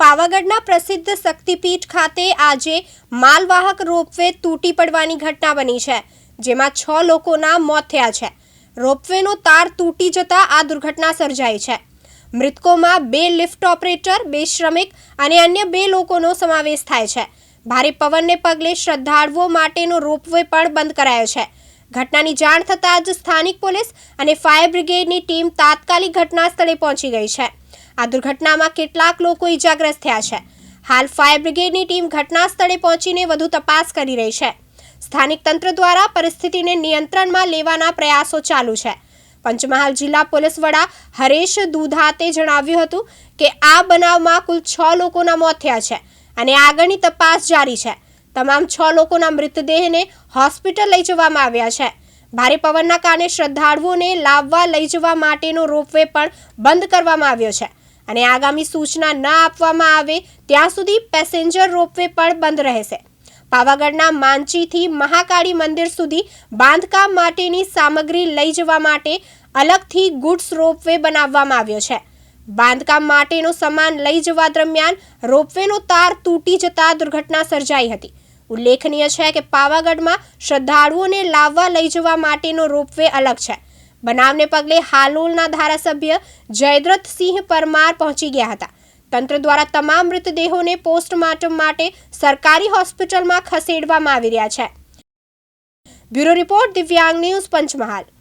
પાવાગઢના પ્રસિદ્ધ શક્તિપીઠ ખાતે આજે માલવાહક રોપવે તૂટી પડવાની ઘટના બની છે, જેમાં છ લોકોના મોત થયા છે. રોપવેનો તાર તૂટી જતા આ દુર્ઘટના સર્જાઈ છે. મૃતકોમાં બે લિફ્ટ ઓપરેટર, બે શ્રમિક અને અન્ય બે લોકોનો સમાવેશ થાય છે. ભારે પવનને પગલે શ્રદ્ધાળુઓ માટેનો રોપવે પણ બંધ કરાયો છે. ઘટનાની જાણ થતાં જ સ્થાનિક પોલીસ અને ફાયર બ્રિગેડની ટીમ તાત્કાલિક ઘટના સ્થળે પહોંચી ગઈ છે. આ દુર્ઘટનામાં કેટલાક લોકો ઇજાગ્રસ્ત થયા છે. હાલ ફાયર બ્રિગેડની ટીમ ઘટના સ્થળે પહોંચીને વધુ તપાસ કરી રહી છે. સ્થાનિક તંત્ર દ્વારા પરિસ્થિતિને નિયંત્રણમાં લેવાના પ્રયાસો ચાલુ છે. પંચમહાલ જિલ્લા પોલીસ વડા હરેશ દુધાતે જણાવ્યું હતું કે આ બનાવમાં કુલ છ લોકોના મોત થયા છે અને આગળની તપાસ જારી છે. તમામ છ લોકોના મૃતદેહને હોસ્પિટલ લઈ જવામાં આવ્યા છે. ભારે પવનના કારણે શ્રદ્ધાળુઓને લાવવા લઈ જવા માટેનો રોપવે પણ બંધ કરવામાં આવ્યો છે. અને આગામી સૂચના ન આપવામાં આવે ત્યાં સુધી પેસેન્જર રોપવે પણ બંધ રહેશે. પાવાગઢના માંચીથી મહાકાળી મંદિર સુધી બાંધકામ માટેની સામગ્રી લઈ જવા માટે અલગથી ગુડ્સ રોપવે બનાવવામાં આવ્યો છે. બાંધકામ માટેનો સામાન લઈ જવા દરમિયાન રોપવેનો તાર તૂટી જતા દુર્ઘટના સર્જાઈ હતી. ઉલ્લેખનીય છે કે પાવાગઢમાં શ્રદ્ધાળુઓને લાવવા લઈ જવા માટેનો રોપવે અલગ છે. બનાવને પગલે હાલોલના ધારાસભ્ય જયદ્રથસિંહ પરમાર પહોંચી ગયા હતા. તંત્ર દ્વારા તમામ મૃતદેહોને પોસ્ટમોર્ટમ માટે સરકારી હોસ્પિટલમાં ખસેડવામાં આવી રહ્યા છે. બ્યુરો રિપોર્ટ દિવ્યાંગ ન્યૂઝ પંચમહાલ.